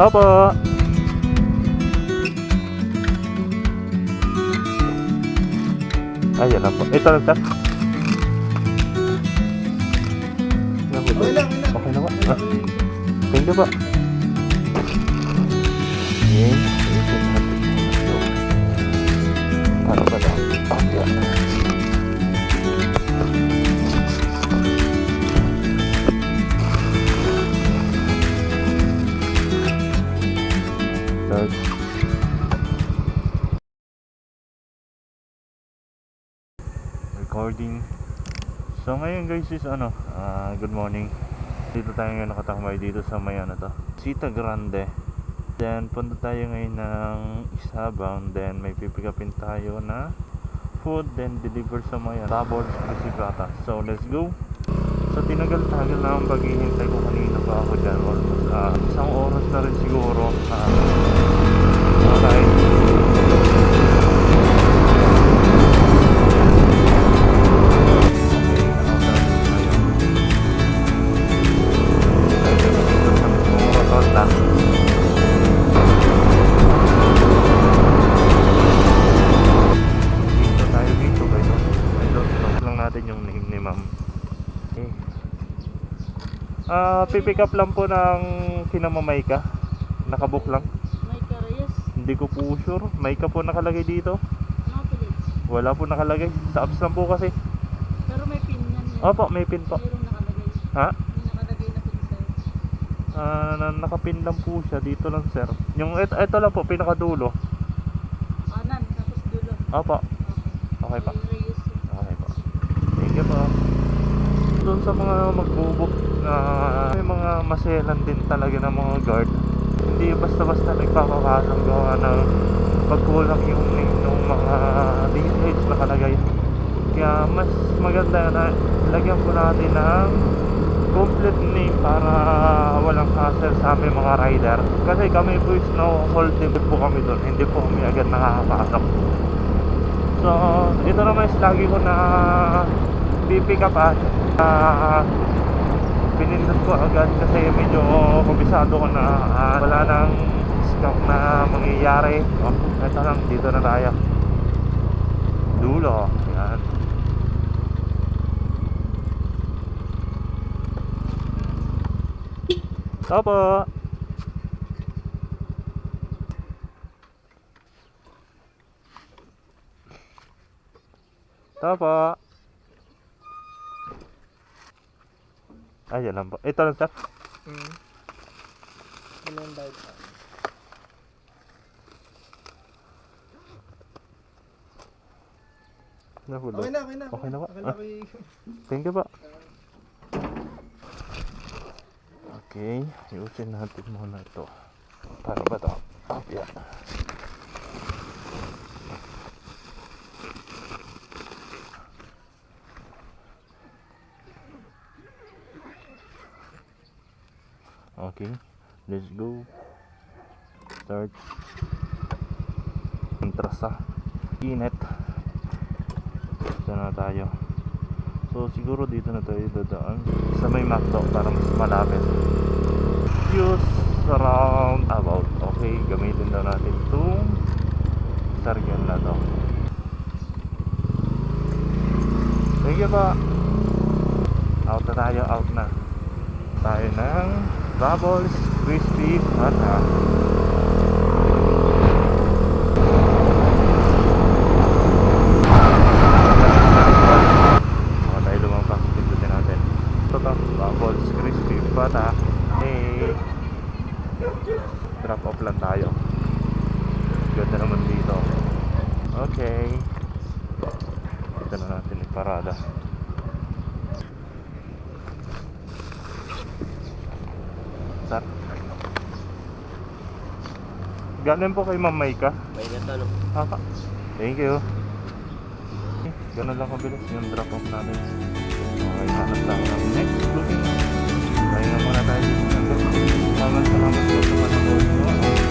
Opo. Ayan lang po. Ito lang, sir. Okay lang, okay lang. Okay na ba? Ah, thank you po. Okay. Recording. So ngayon guys is ano, ah, good morning. Dito tayo ngayon nakatakmay dito sa may ano to, Sita Grande. Then punta tayo ngayon ng Isabang, then may pipick upin tayo na food, then deliver sa may Tabor Bicicleta. So let's go. So tinagal-tagal na ang paghihintay ko kanina pa ako dyan. Almost ah, isang oras na rin siguro. Ah, natin yung name ni ma'am. Okay. Ah, pipick up lang po ng kinamamay ka. Nakabook lang. May karayas. Hindi ko po sure. May ka po nakalagay dito. Napoli. Wala po nakalagay. Sa apps lang po kasi. Pero may pin yan. yan. Opo, may pin po. Mayroong nakalagay. Ha? May nakalagay na pin sa'yo. Ah, na, nakapin lang po siya dito lang sir. Yung ito, ito lang po pinakadulo. Kanan, tapos dulo. Opo. Okay. Okay pa. Yung Reyes yun. Okay po. Po. Doon sa mga magbubuk na may mga maselan din talaga ng mga guard. Hindi basta-basta nagpapakasang gawa ng pagkulang yung name ng mga details nakalagay. Kaya mas maganda na lagyan po natin ng complete name para walang hassle sa aming mga rider. Kasi kami po is no hold po kami doon. Hindi po kami agad nakakapasok. So, ito naman is lagi ko na pipick up at uh, pinindot ko agad kasi medyo kubisado ko na ah, wala nang scam na mangyayari. Oh, ito lang, dito na tayo. Dulo. Yan. Opo. Opo. Ayan lang po. Ito lang sir. Hmm. Ano yung bayad pa? Nahulog. Okay na, okay na. Okay na ba? Okay na, Ah. okay. Thank you po. Okay, ayusin natin muna ito. Para ba ito? Ah, Okay, let's go. Start. Entrasa. Init. Dito na tayo. So siguro dito na tayo dadaan sa may McDo para mas malapit. Views around about. Okay, gamitin daw natin itong sargan na to. Thank you. Out na tayo, out na. Tayo ng Bubbles Crispy Bubbles Crispy Pata. Hey! Drop off lang tayo. Ganda naman dito. Okay. Ito na natin yung parada. bata. Galing po kay Ma'am Maika. Maingat ano? Aka. Thank you. Ganun lang kabilis yung drop off namin. Okay, hanap lang ng next booking. Kaya na muna tayo dito ng drop off. Salamat, salamat po sa panonood mo.